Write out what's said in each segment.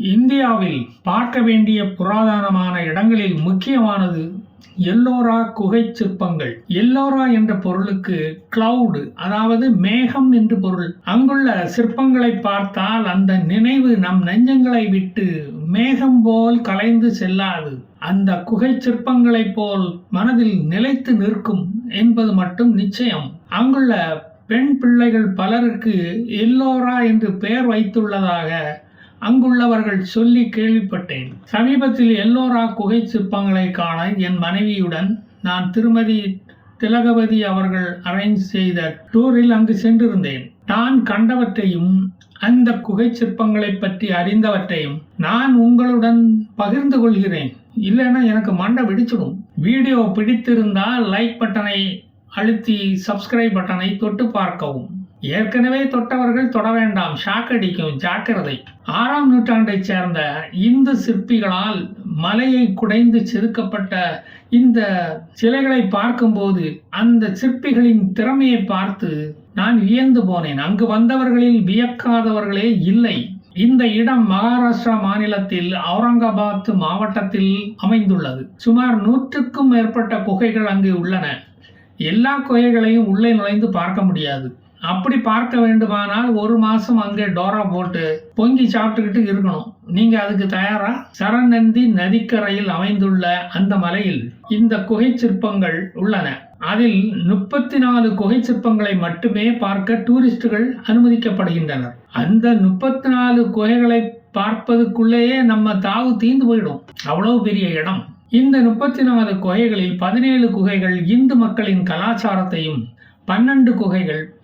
இந்தியாவில் பார்க்க வேண்டிய புராதனமான இடங்களில் முக்கியமானது எல்லோரா குகை சிற்பங்கள். எல்லோரா என்ற பொருளுக்கு கிளவுடு அதாவது மேகம் என்று பொருள். அங்குள்ள சிற்பங்களை பார்த்தால் அந்த நினைவு நம் நெஞ்சங்களை விட்டு மேகம் போல் கலைந்து செல்லாது. அந்த குகை சிற்பங்களைப் போல் மனதில் நிலைத்து நிற்கும் என்பது மட்டும் நிச்சயம். அங்குள்ள பெண் பிள்ளைகள் பலருக்கு எல்லோரா என்று பெயர் வைத்துள்ளதாக அங்குள்ளவர்கள் சொல்லி கேள்விப்பட்டேன். சமீபத்தில் எல்லோரா குகை சிற்பங்களை காண என் மனைவியுடன் நான் திருமதி திலகவதி அவர்கள் அரேஞ்ச் செய்த டூரில் அங்கு சென்றிருந்தேன். நான் கண்டவற்றையும் அந்த குகை சிற்பங்களை பற்றி அறிந்தவற்றையும் நான் உங்களுடன் பகிர்ந்து கொள்கிறேன். இல்லைன்னா எனக்கு மண்டை வெடிச்சிடும். வீடியோ பிடித்திருந்தால் லைக் பட்டனை அழுத்தி சப்ஸ்கிரைப் பட்டனை தொட்டு பார்க்கவும். ஏற்கனவே தொட்டவர்கள் தொட வேண்டாம் ஷாக் அடிக்கும் ஜாக்கிரதை. ஆறாம் நூற்றாண்டைச் சேர்ந்த இந்து சிற்பிகளால் மலையை குடைந்து செதுக்கப்பட்ட இந்த சிலைகளை பார்க்கும்போது அந்த சிற்பிகளின் திறமையை பார்த்து நான் வியந்து போனேன். அங்கு வந்தவர்களில் வியக்காதவர்களே இல்லை. இந்த இடம் மகாராஷ்டிரா மாநிலத்தில் அவுரங்காபாத் மாவட்டத்தில் அமைந்துள்ளது. சுமார் நூற்றுக்கும் மேற்பட்ட குகைகள் அங்கு உள்ளன. எல்லா குகைகளையும் உள்ளே நுழைந்து பார்க்க முடியாது. அப்படி பார்க்க வேண்டுமானால் ஒரு மாசம் அங்கே டோரா போட்டு பொங்கி சாப்பிட்டுக்கிட்டு இருக்கணும். நீங்க அதுக்கு தயாரா? சரணந்தி நதிக்கரையில் அமைந்துள்ள அந்த மலையில் இந்த குகை சிற்பங்கள் உள்ளன. அதில் முப்பத்தி நாலு குகை சிற்பங்களை மட்டுமே பார்க்க டூரிஸ்டுகள் அனுமதிக்கப்படுகின்றனர். அந்த முப்பத்தி நாலு குகைகளை பார்ப்பதுக்குள்ளேயே நம்ம தாவு தீந்து போயிடும். அவ்வளவு பெரிய இடம். இந்த முப்பத்தி நாலு குகைகளில் பதினேழு குகைகள் இந்து மக்களின் கலாச்சாரத்தையும் பன்னெண்டு குகைகள்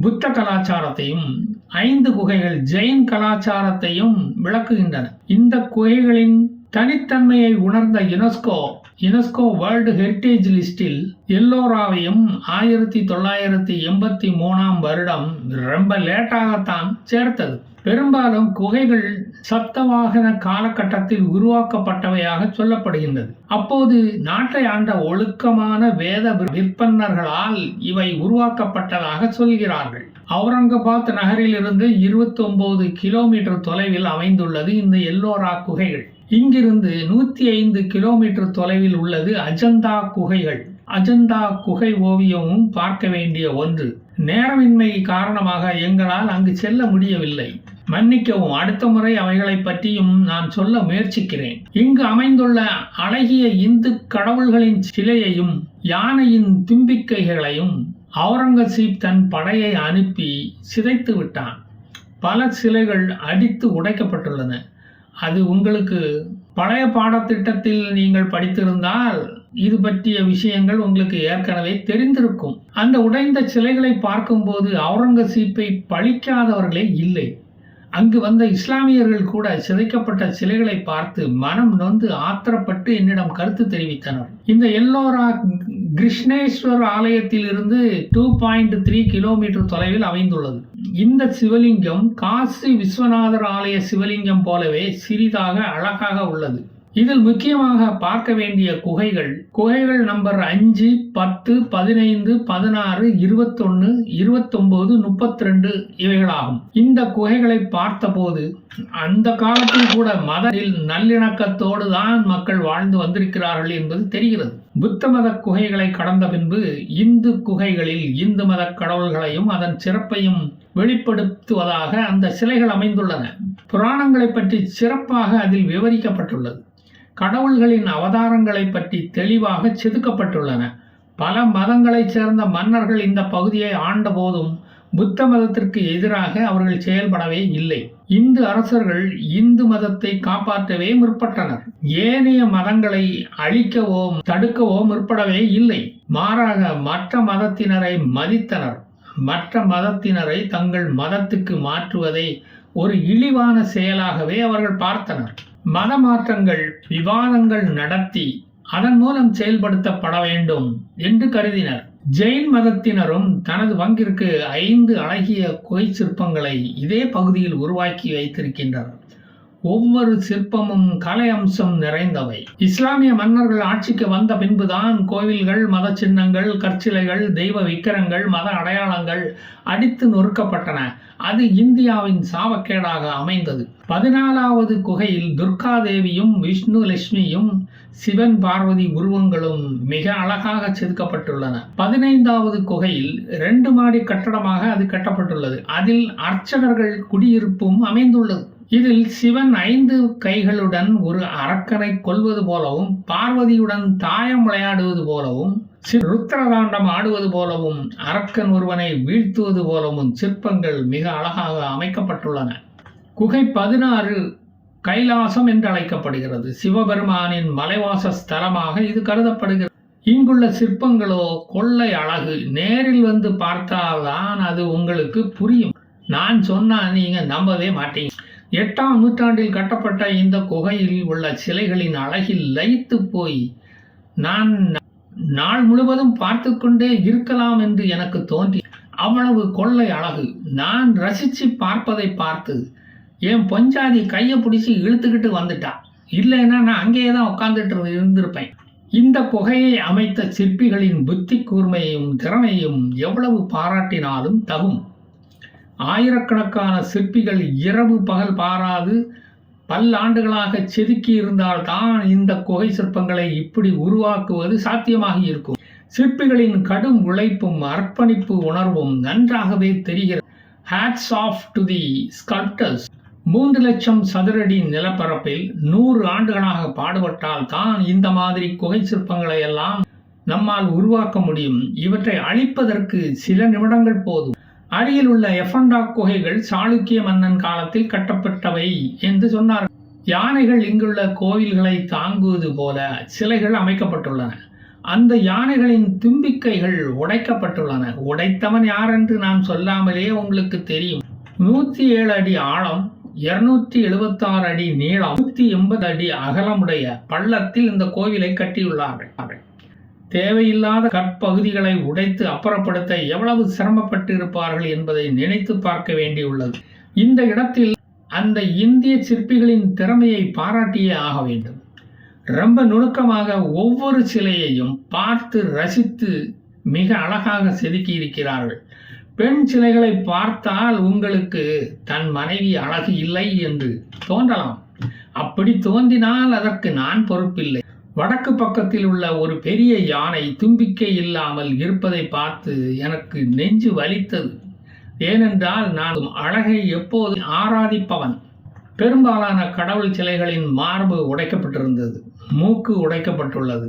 புத்த கலாச்சாரத்தையும் ஐந்து குகைகள் ஜெயின் கலாச்சாரத்தையும் விளக்குகின்றன. இந்த குகைகளின் தனித்தன்மையை உணர்ந்த யுனெஸ்கோ யுனெஸ்கோ வேர்ல்டு ஹெரிட்டேஜ் லிஸ்டில் எல்லோராவையும் ஆயிரத்தி தொள்ளாயிரத்தி எண்பத்தி மூணாம் வருடம் ரொம்ப லேட்டாகத்தான் சேர்த்தது. பெரும்பாலும் குகைகள் சப்தவாகன காலகட்டத்தில் உருவாக்கப்பட்டவையாக சொல்லப்படுகின்றது. அப்போது நாட்டை ஆண்ட ஒழுக்கமான வேத விற்பன்னர்களால் இவை உருவாக்கப்பட்டதாக சொல்கிறார்கள். அவுரங்காபாத் நகரிலிருந்து இருபத்தி ஒன்பது கிலோமீட்டர் தொலைவில் அமைந்துள்ளது இந்த எல்லோரா குகைகள். இங்கிருந்து நூற்றி ஐந்து கிலோமீட்டர் தொலைவில் உள்ளது அஜந்தா குகைகள். அஜந்தா குகை ஓவியமும் பார்க்க வேண்டிய ஒன்று. நேரமின்மை காரணமாக எங்களால் அங்கு செல்ல முடியவில்லை. மன்னிக்கவும் அடுத்த முறை அவைகளை பற்றியும் நான் சொல்ல முயற்சிக்கிறேன். இங்கு அமைந்துள்ள அழகிய இந்து கடவுள்களின் சிலையையும் யானையின் தும்பிக்கைகளையும் அவுரங்கசீப் தன் படையை அனுப்பி சிதைத்து விட்டான். பல சிலைகள் அடித்து உடைக்கப்பட்டுள்ளன. அது உங்களுக்கு பழைய பாடத்திட்டத்தில் நீங்கள் படித்திருந்தால் இது பற்றிய விஷயங்கள் உங்களுக்கு ஏற்கனவே தெரிந்திருக்கும். அந்த உடைந்த சிலைகளை பார்க்கும்போது அவுரங்கசீப்பை பழிக்காதவர்களே இல்லை. அங்கு வந்த இஸ்லாமியர்கள் கூட சிதைக்கப்பட்ட சிலைகளை பார்த்து மனம் நொந்து ஆத்திரப்பட்டு என்னிடம் கருத்து தெரிவித்தனர். இந்த எல்லோரா கிருஷ்ணேஸ்வர் ஆலயத்தில் இருந்து டூ பாயிண்ட் த்ரீ கிலோமீட்டர் தொலைவில் அமைந்துள்ளது. இந்த சிவலிங்கம் காசி விஸ்வநாதர் ஆலய சிவலிங்கம் போலவே சிறிதாக அழகாக உள்ளது. இதில் முக்கியமாக பார்க்க வேண்டிய குகைகள் குகைகள் நம்பர் அஞ்சு பத்து பதினைந்து பதினாறு இருபத்தொன்னு இருபத்தொன்பது முப்பத்தி ரெண்டு இவைகளாகும். இந்த குகைகளை பார்த்தபோது அந்த காலத்தில் கூட மதத்தில் நல்லிணக்கத்தோடு தான் மக்கள் வாழ்ந்து வந்திருக்கிறார்கள் என்பது தெரிகிறது. புத்த மத குகைகளை கடந்த பின்பு இந்து குகைகளில் இந்து மத கடவுள்களையும் அதன் சிறப்பையும் வெளிப்படுத்துவதாக அந்த சிலைகள் அமைந்துள்ளன. புராணங்களை பற்றி சிறப்பாக அதில் விவரிக்கப்பட்டுள்ளது. கடவுள்களின் அவதாரங்களை பற்றி தெளிவாக செதுக்கப்பட்டுள்ளன. பல மதங்களைச் சேர்ந்த மன்னர்கள் இந்த பகுதியை ஆண்டபோதும் புத்த மதத்திற்கு எதிராக அவர்கள் செயல்படவே இல்லை. இந்து அரசர்கள் இந்து மதத்தை காப்பாற்றவே முற்பட்டனர். ஏனைய மதங்களை அழிக்கவோ தடுக்கவோ முற்படவே இல்லை. மாறாக மற்ற மதத்தினரை மதித்தனர். மற்ற மதத்தினரை தங்கள் மதத்துக்கு மாற்றுவதை ஒரு இழிவான செயலாகவே அவர்கள் பார்த்தனர். மத மாற்றங்கள் விவாதங்கள் நடத்தி அதன் மூலம் செயல்படுத்தப்பட வேண்டும் என்று கருதினர். ஜெயின் மதத்தினரும் தனது பங்கிற்கு ஐந்து அழகிய குகை சிற்பங்களை இதே பகுதியில் உருவாக்கி வைத்திருக்கின்றனர். ஒவ்வொரு சிற்பமும் கலை அம்சம் நிறைந்தவை. இஸ்லாமிய மன்னர்கள் ஆட்சிக்கு வந்த பின்புதான் கோவில்கள் மத சின்னங்கள் கற்சிலைகள் தெய்வ விக்கிரங்கள் மத அடையாளங்கள் அடித்து நொறுக்கப்பட்டன. அது இந்தியாவின் சாபக்கேடாக அமைந்தது. பதினாலாவது குகையில் துர்காதேவியும் விஷ்ணு லட்சுமியும் சிவன் பார்வதி உருவங்களும் மிக அழகாக செதுக்கப்பட்டுள்ளன. பதினைந்தாவது குகையில் ரெண்டு மாடி கட்டடமாக அது கட்டப்பட்டுள்ளது. அதில் அர்ச்சகர்கள் குடியிருப்பும் அமைந்துள்ளது. இதில் சிவன் ஐந்து கைகளுடன் ஒரு அரக்கனை கொல்வது போலவும் பார்வதியுடன் தாயம் விளையாடுவது போலவும் ருத்ரதாண்டம் ஆடுவது போலவும் அரக்கன் ஒருவனை வீழ்த்துவது போலவும் சிற்பங்கள் மிக அழகாக அமைக்கப்பட்டுள்ளன. குகை பதினாறு கைலாசம் என்று அழைக்கப்படுகிறது. சிவபெருமானின் மலைவாச ஸ்தலமாக இது கருதப்படுகிறது. இங்குள்ள சிற்பங்களோ கொள்ளை அழகு. நேரில் வந்து பார்த்தால்தான் அது உங்களுக்கு புரியும். நான் சொன்னா நீங்க நம்பவே மாட்டீங்க. எட்டாம் நூற்றாண்டில் கட்டப்பட்ட இந்த குகையில் உள்ள சிலைகளின் அழகில் லயித்து போய் நான் நாள் முழுவதும் பார்த்து கொண்டே இருக்கலாம் என்று எனக்கு தோன்றி அவ்வளவு கொள்ளை அழகு. நான் ரசித்து பார்ப்பதை பார்த்து என் பொஞ்சாதி கையை பிடிச்சி இழுத்துக்கிட்டு வந்துட்டா. இல்லைன்னா நான் அங்கேயே தான் உட்காந்துட்டு இருந்திருப்பேன். இந்த குகையை அமைத்த சிற்பிகளின் புத்தி கூர்மையும் திறமையும் எவ்வளவு பாராட்டினாலும் தகும். ஆயிரக்கணக்கான சிற்பிகள் இரவு பகல் பாராது பல்லாண்டுகளாக செதுக்கி இருந்தால் தான் இந்த குகை சிற்பங்களை இப்படி உருவாக்குவது சாத்தியமாகி இருக்கும். சிற்பிகளின் கடும் உழைப்பும் அர்ப்பணிப்பு உணர்வும் நன்றாகவே தெரிகிறது. Hats off to the sculptors மூன்று லட்சம் சதுரடி நிலப்பரப்பில் நூறு ஆண்டுகளாக பாடுபட்டால் தான் இந்த மாதிரி குகை சிற்பங்களை எல்லாம் நம்மால் உருவாக்க முடியும். இவற்றை அழிப்பதற்கு சில நிமிடங்கள் போதும். அருகில் உள்ள எஃபண்டா குகைகள் சாளுக்கிய மன்னன் காலத்தில் கட்டப்பட்டவை என்று சொன்னார். யானைகள் இங்குள்ள கோவில்களை தாங்குவது போல சிலைகள் அமைக்கப்பட்டுள்ளன. அந்த யானைகளின் தும்பிக்கைகள் உடைக்கப்பட்டுள்ளன. உடைத்தவன் யார் என்று நான் சொல்லாமலே உங்களுக்கு தெரியும். நூற்றி ஏழு அடி ஆழம் இருநூற்றி எழுபத்தாறு அடி நீளம் நூற்றி எண்பது அடி அகலமுடைய பள்ளத்தில் இந்த கோவிலை கட்டியுள்ளார்கள். தேவையில்லாத கற்பகுதிகளை உடைத்து அப்புறப்படுத்த எவ்வளவு சிரமப்பட்டு இருப்பார்கள் என்பதை நினைத்து பார்க்க வேண்டியுள்ளது. இந்த இடத்தில் அந்த இந்திய சிற்பிகளின் திறமையை பாராட்டியே ஆக வேண்டும். ரொம்ப நுணுக்கமாக ஒவ்வொரு சிலையையும் பார்த்து ரசித்து மிக அழகாக செதுக்கி இருக்கிறார்கள். பெண் சிலைகளை பார்த்தால் உங்களுக்கு தன் மனைவி அழகு இல்லை என்று தோன்றலாம். அப்படி தோன்றினால் அதற்கு நான் பொறுப்பில்லை. வடக்கு பக்கத்தில் உள்ள ஒரு பெரிய யானை தும்பிக்கை இல்லாமல் இருப்பதை பார்த்து எனக்கு நெஞ்சு வலித்தது. ஏனென்றால் நான் அழகை எப்போது ஆராதிப்பவன். பெரும்பாலான கடவுள் சிலைகளின் மார்பு உடைக்கப்பட்டிருந்தது. மூக்கு உடைக்கப்பட்டுள்ளது.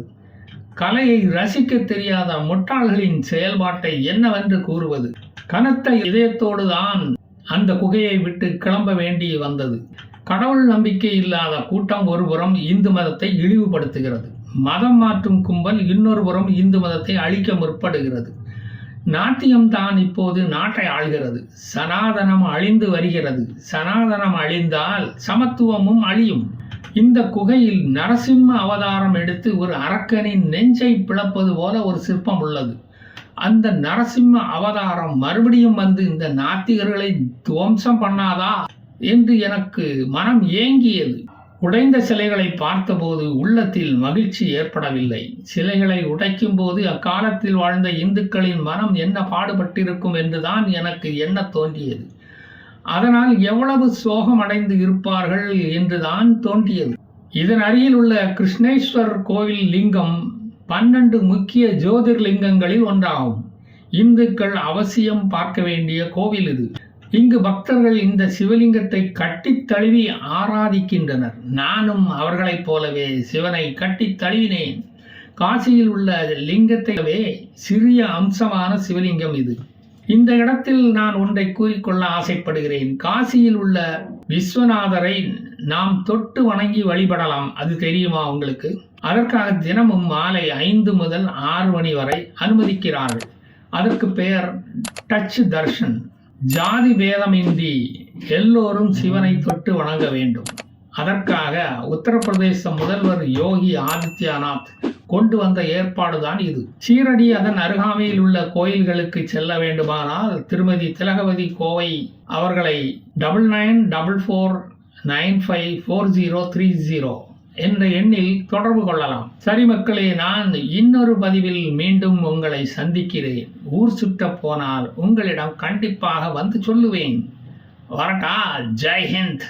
கலையை ரசிக்க தெரியாத முட்டாள்களின் செயல்பாட்டை என்னவென்று கூறுவது? கனத்த இதயத்தோடு தான் அந்த குகையை விட்டு கிளம்ப வேண்டி வந்தது. கடவுள் நம்பிக்கை இல்லாத கூட்டம் ஒருபுறம் இந்து மதத்தை இழிவுபடுத்துகிறது. மதம் மாற்றும் கும்பல் இன்னொரு புறம் இந்து மதத்தை அழிக்க முற்படுகிறது. நாட்டியம் தான் இப்போது நாட்டை ஆள்கிறது. சனாதனம் அழிந்து வருகிறது. சனாதனம் அழிந்தால் சமத்துவமும் அழியும். இந்த குகையில் நரசிம்ம அவதாரம் எடுத்து ஒரு அரக்கனின் நெஞ்சை பிளப்பது போல ஒரு சிற்பம் உள்ளது. அந்த நரசிம்ம அவதாரம் மறுபடியும் வந்து இந்த நாத்திகர்களை துவம்சம் பண்ணாதா? என்று எனக்கு மனம் ஏங்கியது. உடைந்த சிலைகளை பார்த்தபோது உள்ளத்தில் மகிழ்ச்சி ஏற்படவில்லை. சிலைகளை உடைக்கும் போது அக்காலத்தில் வாழ்ந்த இந்துக்களின் மனம் என்ன பாடுபட்டிருக்கும் என்றுதான் எனக்கு எண்ண தோன்றியது. அதனால் எவ்வளவு சோகம் அடைந்து இருப்பார்கள் என்றுதான் தோன்றியது. இதன் அருகில் உள்ள கிருஷ்ணேஸ்வர் கோவில் லிங்கம் பன்னெண்டு முக்கிய ஜோதிர்லிங்கங்களில் ஒன்றாகும். இந்துக்கள் அவசியம் பார்க்க வேண்டிய கோவில் இது. இங்கு பக்தர்கள் இந்த சிவலிங்கத்தை கட்டித் தழுவி ஆராதிக்கின்றனர். நானும் அவர்களைப் போலவே சிவனை கட்டித் தழுவினேன். காசியில் உள்ள லிங்கத்தைவே சிறிய அம்சமான சிவலிங்கம் இது. இந்த இடத்தில் நான் ஒன்றை கூறிக்கொள்ள ஆசைப்படுகிறேன். காசியில் உள்ள விஸ்வநாதரை நாம் தொட்டு வணங்கி வழிபடலாம். அது தெரியுமா உங்களுக்கு? அதற்காக தினமும் மாலை ஐந்து முதல் ஆறு மணி வரை அனுமதிக்கிறார்கள். அதற்கு பெயர் டச் தர்ஷன். ஜாதி பேதமின்றி எல்லோரும் சிவனை தொட்டு வணங்க வேண்டும். அதற்காக உத்தரப்பிரதேச முதல்வர் யோகி ஆதித்யநாத் கொண்டு வந்த ஏற்பாடுதான் இது. சீரடி அதன் அருகாமையில் உள்ள கோயில்களுக்கு செல்ல வேண்டுமானால் திருமதி திலகவதி கோவை அவர்களை double nine double four nine five four zero three zero என்ற எண்ணில் தொடர்பு கொள்ளலாம். சரி மக்களே நான் இன்னொரு பதிவில் மீண்டும் உங்களை சந்திக்கிறேன். ஊர் சுற்ற போனால் உங்களிடம் கண்டிப்பாக வந்து சொல்லுவேன். வரட்டா. ஜெய்ஹிந்த்